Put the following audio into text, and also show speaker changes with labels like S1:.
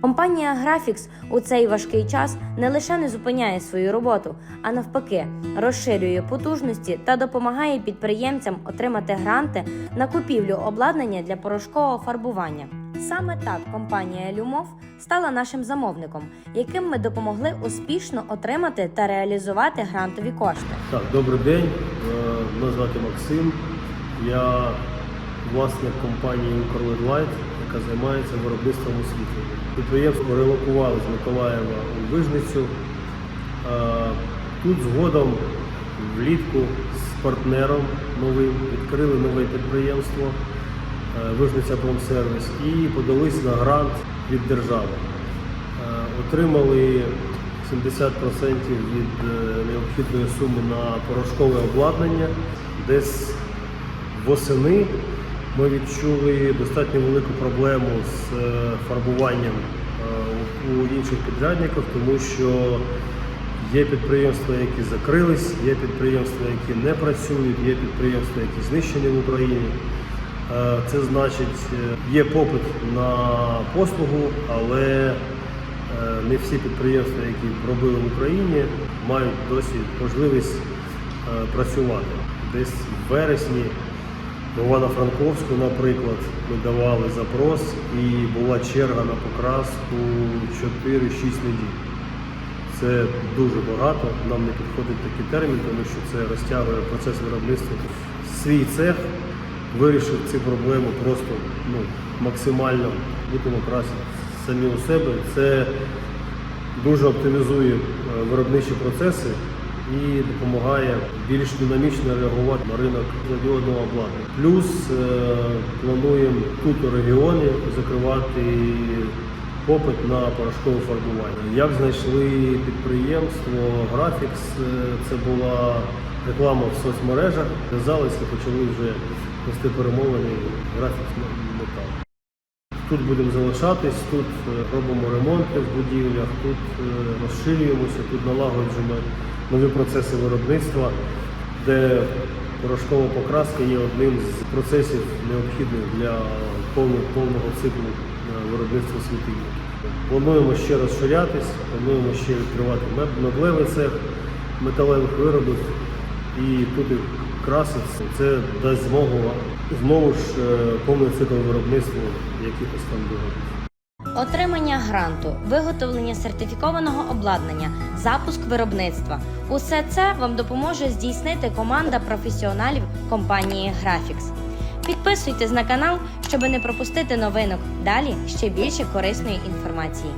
S1: Компанія Graphics у цей важкий час не лише не зупиняє свою роботу, а навпаки, розширює потужності та допомагає підприємцям отримати гранти на купівлю обладнання для порошкового фарбування. Саме так компанія Люмов стала нашим замовником, яким ми допомогли успішно отримати та реалізувати грантові кошти.
S2: Так, добрий день. Е, Мене звати Максим. Я власник компанії Укрледлайт, яка займається виробництвом освітлення. Підприємство релокували з Миколаєва у Вижницю. Тут згодом влітку з партнером новим відкрили нове підприємство е, Вижниця Промсервіс і подались на грант від держави. Е, Отримали 70% від е, необхідної суми на порошкове обладнання. Десь восени ми відчули достатньо велику проблему з е, фарбуванням е, у інших підрядників, тому що є підприємства, які закрились, є підприємства, які не працюють, є підприємства, які знищені в Україні. Е, Це значить, є попит на послугу, але не всі підприємства, які робили в Україні, мають досі можливість працювати. Десь в вересні в Івано-Франковську, наприклад, ми давали запрос і була черга на покраску 4-6 неділь. Це дуже багато, нам не підходить такий термін, тому що це розтягує процес виробництва. Свій цех вирішив цю проблему просто ну, максимально будемо красити самі у себе. Це дуже оптимізує е, виробничі процеси і допомагає більш динамічно реагувати на ринок радіодного обладнання. Плюс е, плануємо тут у регіоні закривати попит на порошкове фарбування. Як знайшли підприємство Graphics, е, це була реклама в соцмережах, зв'язалися, почали вже вести перемовини Graphics Metal. Тут будемо залишатись, тут е, робимо ремонти в будівлях, тут розширюємося, тут налагоджуємо нові процеси виробництва, де порошкова покраска є одним з процесів необхідних для повного, повного циклу е, виробництва світильників. Плануємо ще розширятись, плануємо ще відкривати меб- меблевий цех металевих виробів і тут їх краситься. Це дасть змогу знову ж е, повний цикл виробництва якихось там виробів.
S1: Отримання гранту, виготовлення сертифікованого обладнання, запуск виробництва усе це вам допоможе здійснити команда професіоналів компанії Graphics. Підписуйтесь на канал, щоб не пропустити новинок. Далі ще більше корисної інформації.